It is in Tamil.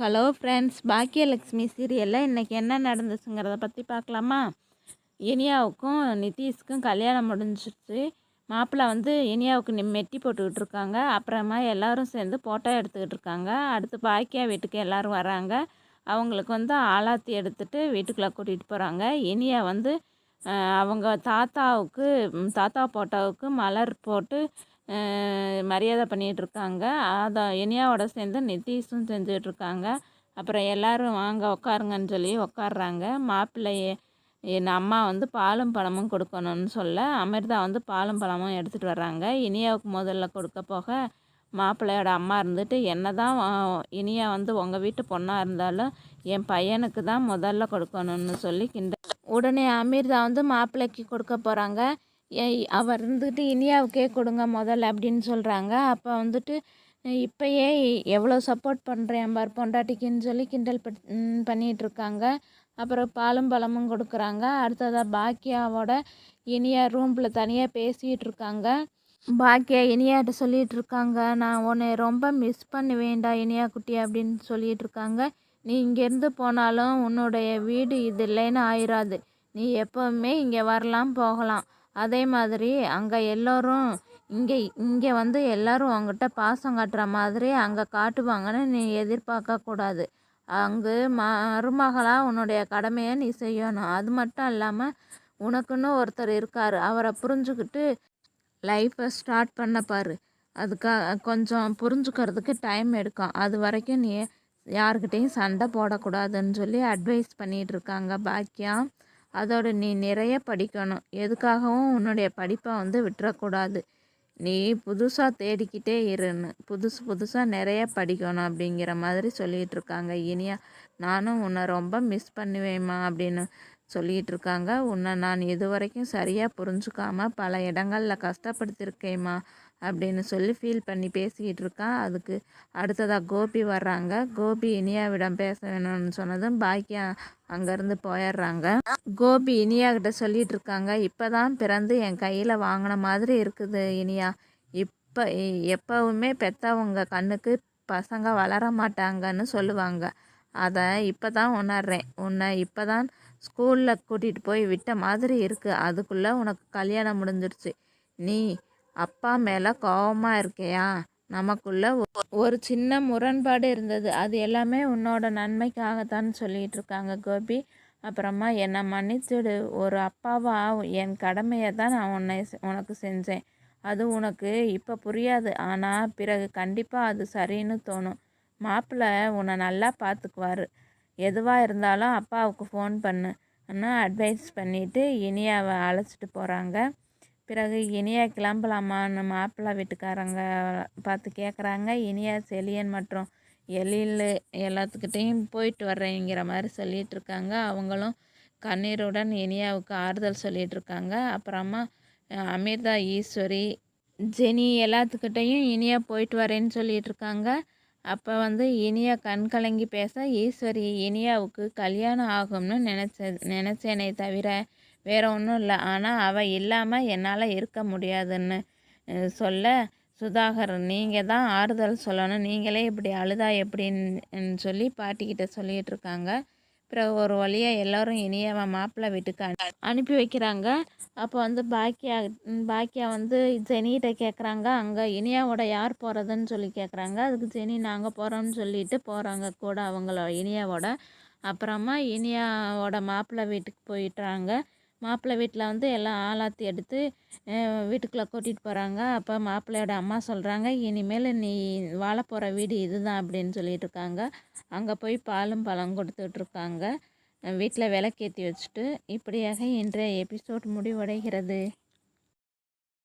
ஹலோ ஃப்ரெண்ட்ஸ் பாக்கியலக்ஷ்மி சீரியலில் இன்றைக்கி என்ன நடந்துச்சுங்கிறத பற்றி பார்க்கலாமா? இனியாவுக்கும் நிதிஷ்க்கும் கல்யாணம் முடிஞ்சிருச்சு. மாப்பிள்ளை வந்து இனியாவுக்கு நி மெட்டி போட்டுக்கிட்டு இருக்காங்க. அப்புறமா எல்லோரும் சேர்ந்து ஃபோட்டோ எடுத்துக்கிட்டு இருக்காங்க. அடுத்து பாக்கியா வீட்டுக்கு எல்லோரும் வராங்க. அவங்களுக்கு வந்து ஆலாத்தி எடுத்துகிட்டு வீட்டுக்குள்ளே கூட்டிகிட்டு போகிறாங்க இனியா வந்து அவங்க தாத்தாவுக்கு தாத்தா போட்டோவுக்கு மலர் போட்டு மரியாதை பண்ணிகிட்ருக்காங்க அதை இனியாவோட சேர்ந்து நிதிஷும் செஞ்சிகிட்ருக்காங்க அப்புறம் எல்லோரும் வாங்க உட்காருங்கன்னு சொல்லி உட்காடுறாங்க மாப்பிள்ளையே என் அம்மா வந்து பாலும் பழமும் கொடுக்கணும்னு சொல்ல அமிர்தா வந்து பாலும் பழமும் எடுத்துகிட்டு வர்றாங்க. இனியாவுக்கு முதல்ல கொடுக்க போக மாப்பிள்ளையோட அம்மா இருந்துட்டு என்ன தான் இனியா வந்து உங்கள் வீட்டு பொண்ணாக இருந்தாலும் என் பையனுக்கு தான் முதல்ல கொடுக்கணும்னு சொல்லி கிண்ட உடனே அமீர்தா வந்து மாப்பிள்ளைக்கு கொடுக்க போகிறாங்க அவர் இருந்துட்டு இனியாவுக்கே கொடுங்க முதல்ல அப்படின்னு சொல்கிறாங்க அப்போ வந்துட்டு இப்போயே எவ்வளோ சப்போர்ட் பண்ணுறேன் பார் பொண்டாட்டிக்குன்னு சொல்லி கிண்டல் பண்ணிகிட்டு இருக்காங்க. அப்புறம் பாலும் பழமும் கொடுக்குறாங்க. அடுத்ததாக பாக்கியாவோட இனியா ரூமில் தனியாக பேசிகிட்டு இருக்காங்க. பாக்கியா இனியாட்ட சொல்லிகிட்டு இருக்காங்க நான் உன்னை ரொம்ப மிஸ் பண்ணுவேன்டா இனியா குட்டி அப்படின்னு சொல்லிகிட்டு இருக்காங்க. நீ இங்கேருந்து போனாலும் உன்னுடைய வீடு இது இல்லைன்னு ஆயிராது. நீ எப்போவுமே இங்கே வரலாம் போகலாம். அதே மாதிரி அங்கே எல்லோரும் இங்கே இங்கே வந்து எல்லோரும் உங்ககிட்ட பாசம் காட்டுற மாதிரி அங்கே காட்டுவாங்கன்னு நீ எதிர்பார்க்கக்கூடாது அங்கு மருமகளாக உன்னுடைய கடமையை நீ செய்யணும். அது மட்டும் இல்லாமல் உனக்குன்னு ஒருத்தர் இருக்கார். அவரை புரிஞ்சுக்கிட்டு லைஃப்பை ஸ்டார்ட் பண்ண பாரு. அதுக்காக கொஞ்சம் புரிஞ்சுக்கிறதுக்கு டைம் எடுக்கும். அது வரைக்கும் நீ யாருக்கிட்டேயும் சண்டை போடக்கூடாதுன்னு சொல்லி அட்வைஸ் பண்ணிகிட்ருக்காங்க பாக்கியா. அதோட நீ நிறைய படிக்கணும். எதுக்காகவும் உன்னுடைய படிப்பை வந்து விட்டுறக்கூடாது. நீ புதுசாக தேடிக்கிட்டே இருன்னு. புதுசு புதுசாக நிறைய படிக்கணும் அப்படிங்கிற மாதிரி சொல்லிகிட்டு இருக்காங்க இனியா நானும் உன்னை ரொம்ப மிஸ் பண்ணுவேம்மா அப்படின்னு சொல்லிகிட்டு இருக்காங்க உன்னை நான் இது வரைக்கும் சரியாக புரிஞ்சுக்காமல் பல இடங்களில் கஷ்டப்படுத்திருக்கேம்மா. அப்படின்னு சொல்லி ஃபீல் பண்ணி பேசிக்கிட்டு இருக்கான் அதுக்கு அடுத்ததாக கோபி வர்றாங்க. கோபி இனியாவிடம் பேச வேணும்னு சொன்னதும் பாக்கியா அங்கேருந்து போயிடுறாங்க. கோபி இனியா கிட்ட சொல்லிட்டு இருக்காங்க இப்போ தான் பிறந்து என் கையில் வாங்கின மாதிரி இருக்குது இனியா. இப்போ எப்போவுமே பெற்றவங்க கண்ணுக்கு பசங்க வளர மாட்டாங்கன்னு சொல்லுவாங்க. அதை இப்போ தான் உணர்றேன். உன்னை இப்போ தான் ஸ்கூலில் கூட்டிகிட்டு போய் விட்ட மாதிரி இருக்குது அதுக்குள்ளே உனக்கு கல்யாணம் முடிஞ்சிருச்சு. நீ அப்பா மேலே கோபமாக இருக்கியா? நமக்குள்ள ஒரு சின்ன முரண்பாடு இருந்தது. அது எல்லாமே உன்னோட நன்மைக்காகத்தான் சொல்லிகிட்டு இருக்காங்க கோபி. அப்புறமா என்னை மன்னிச்சிடு. ஒரு அப்பாவா என் கடமையை தான் நான் உன்னை உனக்கு செஞ்சேன். அது உனக்கு இப்போ புரியாது. ஆனால் பிறகு கண்டிப்பாக அது சரின்னு தோணும். மாப்பிள்ளை உன்னை நல்லா பார்த்துக்குவார் எதுவாக இருந்தாலும் அப்பாவுக்கு ஃபோன் பண்ணு. அட்வைஸ் பண்ணிவிட்டு இனியாவை அழைச்சிட்டு போகிறாங்க பிறகு இனியா கிளம்பலாமான்னு மாப்பிள்ளை வீட்டுக்காரங்க பார்த்து கேட்குறாங்க இனியா செலியன் மற்றும் எழில் எல்லாத்துக்கிட்டேயும் போயிட்டு வர்றேங்கிற மாதிரி சொல்லிகிட்ருக்காங்க அவங்களும் கண்ணீருடன் இனியாவுக்கு ஆறுதல் சொல்லிகிட்ருக்காங்க அப்புறமா அமிர்தா ஈஸ்வரி ஜெனி எல்லாத்துக்கிட்டேயும் இனியா போயிட்டு வரேன்னு சொல்லிகிட்ருக்காங்க அப்போ வந்து இனியா கண் கலங்கி பேச ஈஸ்வரி இனியாவுக்கு கல்யாணம் ஆகும்னு நினச்ச நினச்சேனே தவிர வேறு ஒன்றும் இல்லை. ஆனால் அவள் இல்லாமல் என்னால் இருக்க முடியாதுன்னு சொல்ல சுதாகர் நீங்கள் தான் ஆறுதல் சொல்லணும். நீங்களே இப்படி அழுதா எப்படின்னு சொல்லி பாட்டிக்கிட்ட சொல்லிகிட்டு இருக்காங்க. பிறகு ஒரு வழியாக எல்லோரும் இனியாவை மாப்பிள்ளை வீட்டுக்கு அனுப்பி வைக்கிறாங்க. அப்போ வந்து பாக்கியா பாக்கியா வந்து ஜெனிகிட்ட கேட்குறாங்க அங்கே இனியாவோட யார் போகிறதுன்னு சொல்லி கேட்குறாங்க அதுக்கு ஜெனி நாங்கள் போகிறோம்னு சொல்லிட்டு போகிறாங்க கூட அவங்கள இனியாவோட. அப்புறமா இனியாவோட மாப்பிள்ளை வீட்டுக்கு போயிட்டுறாங்க. மாப்பிள்ளை வீட்டில் வந்து எல்லாம் ஆளாத்தி எடுத்து வீட்டுக்குள்ளே கூட்டிகிட்டு போகிறாங்க அப்போ மாப்பிள்ளையோட அம்மா சொல்கிறாங்க இனிமேல் நீ வாழ போகிற வீடு இதுதான் அப்படின்னு சொல்லிட்டு இருக்காங்க. அங்கே போய் பாலும் பழம் கொடுத்துட்ருக்காங்க வீட்டில் விளக்கேற்றி வச்சுட்டு இப்படியாக இன்றைய எபிசோட் முடிவடைகிறது.